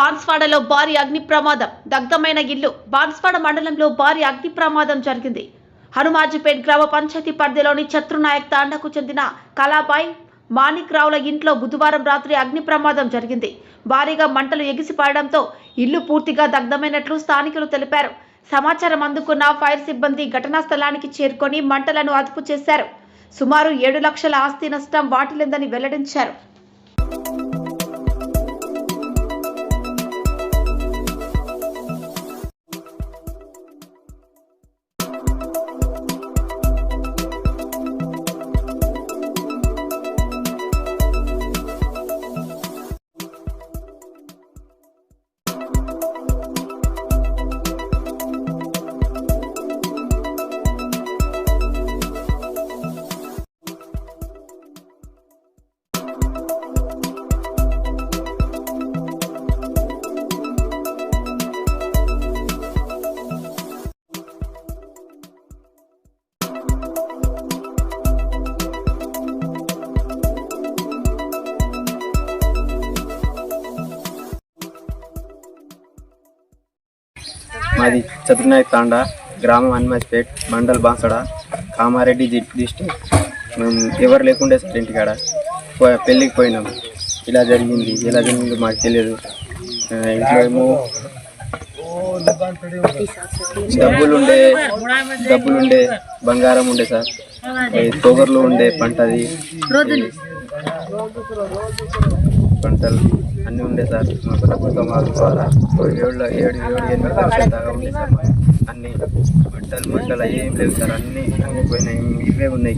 బాన్స్వాడలో భారీ అగ్ని ప్రమాదం దగ్ధమైన ఇల్లు బాన్స్వాడ మండలంలో భారీ అగ్ని ప్రమాదం జరిగింది. హనుమాజిపేట్ గ్రామ పంచాయతీ పరిధిలోని చత్రునాయక్ తాండాకు చెందిన కళాబాయ్ మాణిక్ రావుల ఇంట్లో బుధవారం రాత్రి అగ్ని ప్రమాదం జరిగింది. భారీగా మంటలు ఎగిసిపడడంతో ఇల్లు పూర్తిగా దగ్ధమైనట్లు స్థానికులు తెలిపారు. సమాచారం అందుకున్న ఫైర్ సిబ్బంది ఘటనా స్థలానికి చేరుకొని మంటలను అదుపు చేశారు. సుమారు ఏడు లక్షల ఆస్తి నష్టం వాటిల్లిందని వెల్లడించారు. మాది చతుర్నాయక్ తాండా గ్రామం హనుమాజ్పేట్ మండల్ బాన్సడ కామారెడ్డి డిస్టిక్ మేము ఎవరు లేకుండే సార్ ఇంటికాడ. పో- పెళ్ళికి పోయినాం. ఇలా జరిగింది. ఇలా జరిగింది మాకు తెలియదు. ఇంట్లో ఏమో డబ్బులు ఉండే డబ్బులు ఉండే బంగారం ఉండే సార్. తోగర్లు ఉండే పంటది. పంటలు అన్నీ ఉండే సార్. మా ప్రభుత్వం ఆదుకోవాలా ఏడు ఏడు ఏడు ఎనిమిది లక్షల దాకా ఉండే సార్. మాకు. అన్ని బట్టలు మంటలు ఏం లేవు సార్. అన్నీ అన్నీ పోయినాయి ఇవే ఉన్నాయి.